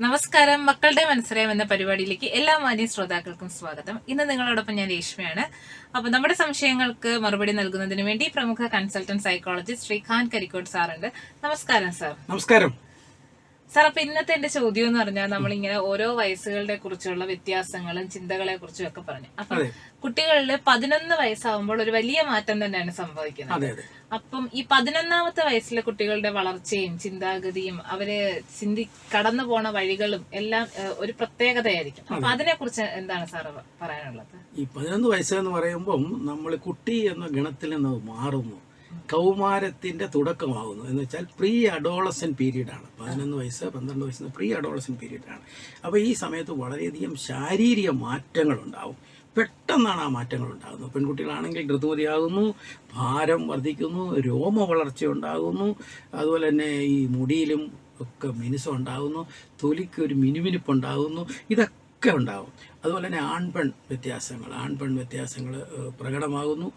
നമസ്കാരം. മക്കളുടെ മനസ്സിലായം എന്ന പരിപാടിയിലേക്ക് എല്ലാ മാന്യ ശ്രോതാക്കൾക്കും സ്വാഗതം. ഇന്ന് നിങ്ങളോടൊപ്പം ഞാൻ രേഷ്മയാണ്. അപ്പൊ നമ്മുടെ സംശയങ്ങൾക്ക് മറുപടി നൽകുന്നതിന് വേണ്ടി പ്രമുഖ കൺസൾട്ടന്റ് സൈക്കോളജിസ്റ്റ് ശ്രീ ഖാൻ കരിക്കോട് സാറുണ്ട്. നമസ്കാരം സാർ. നമസ്കാരം. സാർ അപ്പൊ ഇന്നത്തെ എന്റെ ചോദ്യം എന്ന് പറഞ്ഞാൽ നമ്മളിങ്ങനെ ഓരോ വയസ്സുകളുടെ കുറിച്ചുള്ള വ്യത്യാസങ്ങളും ചിന്തകളെ കുറിച്ചും ഒക്കെ പറഞ്ഞു. അപ്പൊ. കുട്ടികളിൽ പതിനൊന്ന് വയസ്സാവുമ്പോൾ ഒരു വലിയ മാറ്റം തന്നെയാണ് സംഭവിക്കുന്നത്. അപ്പം ഈ പതിനൊന്നാമത്തെ വയസ്സിലെ കുട്ടികളുടെ വളർച്ചയും ചിന്താഗതിയും അവർ ചിന്തി കടന്നു പോണ വഴികളും എല്ലാം ഒരു പ്രത്യേകതയായിരിക്കും. അപ്പൊ അതിനെ കുറിച്ച് എന്താണ് സാറ് പറയാനുള്ളത്? ഈ പതിനൊന്ന് വയസ്സെന്ന് പറയുമ്പം നമ്മൾ കുട്ടി എന്ന ഗണത്തിൽ നിന്ന് മാറുന്നു. കൗമാരത്തിന്റെ തുടക്കമാകുന്നു. എന്ന് വെച്ചാൽ പ്രീ അഡോളസൻ പീരീഡാണ് പതിനൊന്ന് വയസ്സ് പന്ത്രണ്ട് വയസ്സ് പ്രീ അഡോളസൻ പീരീഡാണ് അപ്പോൾ ഈ സമയത്ത് വളരെയധികം ശാരീരിക മാറ്റങ്ങളുണ്ടാവും. പെട്ടെന്നാണ് ആ മാറ്റങ്ങൾ ഉണ്ടാകുന്നത്. പെൺകുട്ടികളാണെങ്കിൽ ഋതുമതിയാകുന്നു ഭാരം വർദ്ധിക്കുന്നു രോമ വളർച്ച ഉണ്ടാകുന്നു അതുപോലെ തന്നെ ഈ മുടിയിലും ഒക്കെ മിനുസം ഉണ്ടാകുന്നു തൊലിക്ക് ഒരു മിനുമിനിപ്പ് ഉണ്ടാകുന്നു ഇതൊക്കെ ഉണ്ടാകും. അതുപോലെ തന്നെ ആൺപെൺ വ്യത്യാസങ്ങൾ ആൺപെൺ വ്യത്യാസങ്ങൾ പ്രകടമാകുന്നു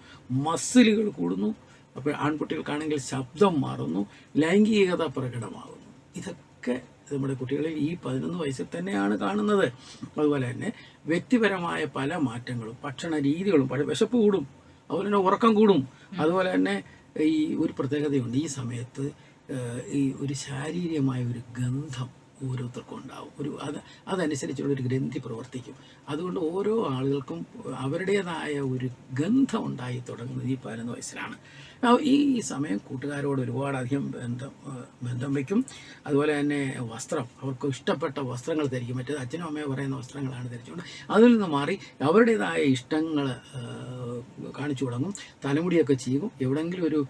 മസിലുകൾ കൂടുന്നു അപ്പോൾ ആൺകുട്ടികൾക്കാണെങ്കിൽ ശബ്ദം മാറുന്നു ലൈംഗികത പ്രകടമാകുന്നു. ഇതൊക്കെ നമ്മുടെ കുട്ടികളിൽ ഈ പതിനൊന്ന് വയസ്സിൽ തന്നെയാണ് കാണുന്നത്. അതുപോലെ തന്നെ വ്യക്തിപരമായ പല മാറ്റങ്ങളും ഭക്ഷണ രീതികളും പല വിശപ്പ് കൂടും അതുപോലെ തന്നെ ഉറക്കം കൂടും. അതുപോലെ തന്നെ ഈ ഒരു പ്രത്യേകതയുണ്ട്. ഈ സമയത്ത് ഈ ഒരു ശാരീരികമായ ഒരു ഗന്ധം ഓരോരുത്തർക്കും ഉണ്ടാവും ഒരു അത് അതനുസരിച്ചുള്ള ഒരു ഗ്രന്ഥി പ്രവർത്തിക്കും. അതുകൊണ്ട് ഓരോ ആളുകൾക്കും അവരുടേതായ ഒരു ഗന്ധം ഉണ്ടായി തുടങ്ങുന്നത് ഈ പതിനൊന്ന് വയസ്സിലാണ്. ഈ സമയം കൂട്ടുകാരോട് ഒരുപാടധികം ബന്ധം ബന്ധം വയ്ക്കും. അതുപോലെ തന്നെ വസ്ത്രം അവർക്ക് ഇഷ്ടപ്പെട്ട വസ്ത്രങ്ങൾ ധരിക്കും. മറ്റേത് അച്ഛനും അമ്മയും പറയുന്ന വസ്ത്രങ്ങളാണ് ധരിച്ചുകൊണ്ട് അതിൽ നിന്ന് മാറി അവരുടേതായ ഇഷ്ടങ്ങൾ കാണിച്ചു തുടങ്ങും. തലമുടിയൊക്കെ ചെയ്യും എവിടെങ്കിലും ഒരു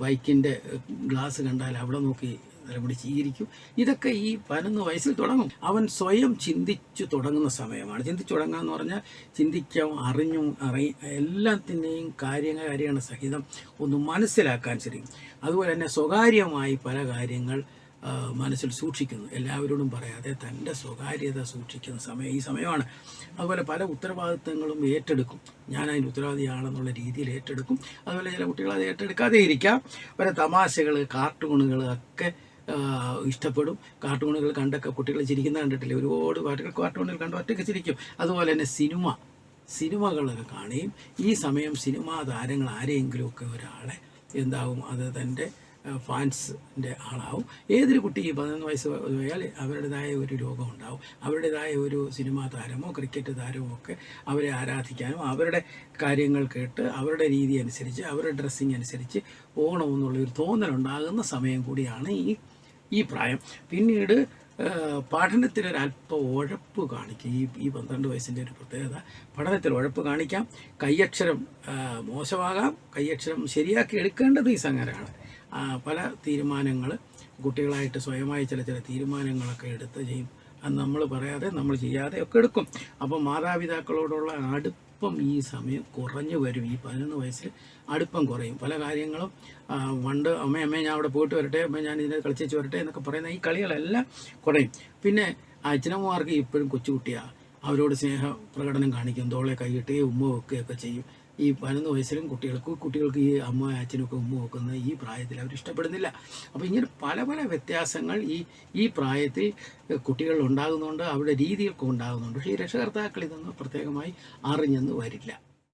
ബൈക്കിന്റെ ഗ്ലാസ് കണ്ടാൽ അവിടെ നോക്കി തലമുടി സ്വീകരിക്കും. ഇതൊക്കെ ഈ പതിനൊന്ന് വയസ്സിൽ തുടങ്ങും. അവൻ സ്വയം ചിന്തിച്ചു തുടങ്ങുന്ന സമയമാണ്. ചിന്തിച്ചു തുടങ്ങുക എന്ന് പറഞ്ഞാൽ ചിന്തിക്കാം അറിഞ്ഞും അറി എല്ലാത്തിന്റെയും കാര്യങ്ങൾ കാര്യങ്ങൾ സഹിതം ഒന്ന് മനസ്സിലാക്കാൻ ശ്രമിക്കും. അതുപോലെ തന്നെ സ്വകാര്യമായി പല കാര്യങ്ങൾ മനസ്സിൽ സൂക്ഷിക്കുന്നു. എല്ലാവരോടും പറയാതെ തന്റെ സ്വകാര്യത സൂക്ഷിക്കുന്ന സമയം ഈ സമയമാണ്. അതുപോലെ പല ഉത്തരവാദിത്തങ്ങളും ഏറ്റെടുക്കും. ഞാൻ അതിന്റെ ഉത്തരവാദിയാണെന്നുള്ള രീതിയിൽ ഏറ്റെടുക്കും. അതുപോലെ ചില കുട്ടികൾ അത് ഏറ്റെടുക്കാതെ ഇരിക്കാം പല തമാശകൾ കാർട്ടൂണുകൾ ഒക്കെ ഇഷ്ടപ്പെടും. കാർട്ടൂണുകൾ കണ്ടൊക്കെ കുട്ടികൾ ചിരിക്കുന്ന കണ്ടിട്ടില്ലേ? ഒരുപാട് പാട്ടുകൾ കാർട്ടൂണുകൾ കണ്ട് ഒറ്റയ്ക്ക് ചിരിക്കും. അതുപോലെ തന്നെ സിനിമ സിനിമകളൊക്കെ കാണുകയും ഈ സമയം സിനിമാ താരങ്ങൾ ആരെയെങ്കിലുമൊക്കെ ഒരാളെ എന്താവും? അത് തന്റെ ഫാൻസിന്റെ ആളാവും. ഏതൊരു കുട്ടി പതിനൊന്ന് വയസ്സ് പോയാൽ അവരുടേതായ ഒരു രോഗം ഉണ്ടാവും. അവരുടേതായ ഒരു സിനിമാ താരമോ ക്രിക്കറ്റ് താരമോ ഒക്കെ അവരെ ആരാധിക്കാനും അവരുടെ കാര്യങ്ങൾ കേട്ട് അവരുടെ രീതി അനുസരിച്ച് അവരുടെ ഡ്രസ്സിങ് അനുസരിച്ച് പോകണമെന്നുള്ളൊരു തോന്നലുണ്ടാകുന്ന സമയം കൂടിയാണ് ഈ ഈ പ്രായം. പിന്നീട് ഏഹ്, പഠനത്തിലൊരല്പം ഉഴപ്പ് കാണിക്കും. ഈ ഈ പന്ത്രണ്ട് വയസ്സിന്റെ ഒരു പ്രത്യേകത. പഠനത്തിൽ ഉഴപ്പ് കാണിക്കാം. കയ്യക്ഷരം മോശമാകാം. കയ്യക്ഷരം ശരിയാക്കി എടുക്കേണ്ടത് ഈ സംഗതിയാണ് പല തീരുമാനങ്ങൾ കുട്ടികളായിട്ട് സ്വയമായി ചില ചില തീരുമാനങ്ങളൊക്കെ എടുത്ത് ചെയ്യും. അത് നമ്മൾ പറയാതെ നമ്മൾ ചെയ്യാതെ ഒക്കെ എടുക്കും. അപ്പോൾ മാതാപിതാക്കളോടുള്ള അടുപ്പം ഈ സമയം കുറഞ്ഞു വരും. ഈ പതിനൊന്ന് വയസ്സിൽ അടുപ്പം കുറയും. പല കാര്യങ്ങളും പണ്ട് അമ്മ അമ്മ ഞാൻ അവിടെ പോയിട്ട് വരട്ടെ അമ്മ ഞാൻ ഇതിനെ കളിച്ചേച്ച് വരട്ടെ എന്നൊക്കെ പറയുന്ന ഈ കളികളെല്ലാം കുറയും. പിന്നെ അച്ഛനമ്മമാർക്ക് ഇപ്പോഴും കൊച്ചുകുട്ടിയാണ് അവരോട് സ്നേഹ പ്രകടനം കാണിക്കും. തോളെ കൈയിട്ട് ഉമ്മ വെക്കുകയൊക്കെ ചെയ്യും. ഈ പതിനൊന്ന് വയസ്സിലും കുട്ടികൾക്ക് കുട്ടികൾക്ക് ഈ അമ്മ അച്ഛനൊക്കെ ഉമ്മ വെക്കുന്ന ഈ പ്രായത്തിൽ അവർ ഇഷ്ടപ്പെടുന്നില്ല. അപ്പോൾ ഇങ്ങനെ പല പല വ്യത്യാസങ്ങൾ ഈ ഈ പ്രായത്തിൽ കുട്ടികൾ ഉണ്ടാകുന്നുണ്ട് അവരുടെ രീതികൾക്ക് ഉണ്ടാകുന്നുണ്ട്. പക്ഷേ ഈ രക്ഷകർത്താക്കൾ ഇതൊന്നും പ്രത്യേകമായി അറിഞ്ഞെന്ന് വരില്ല.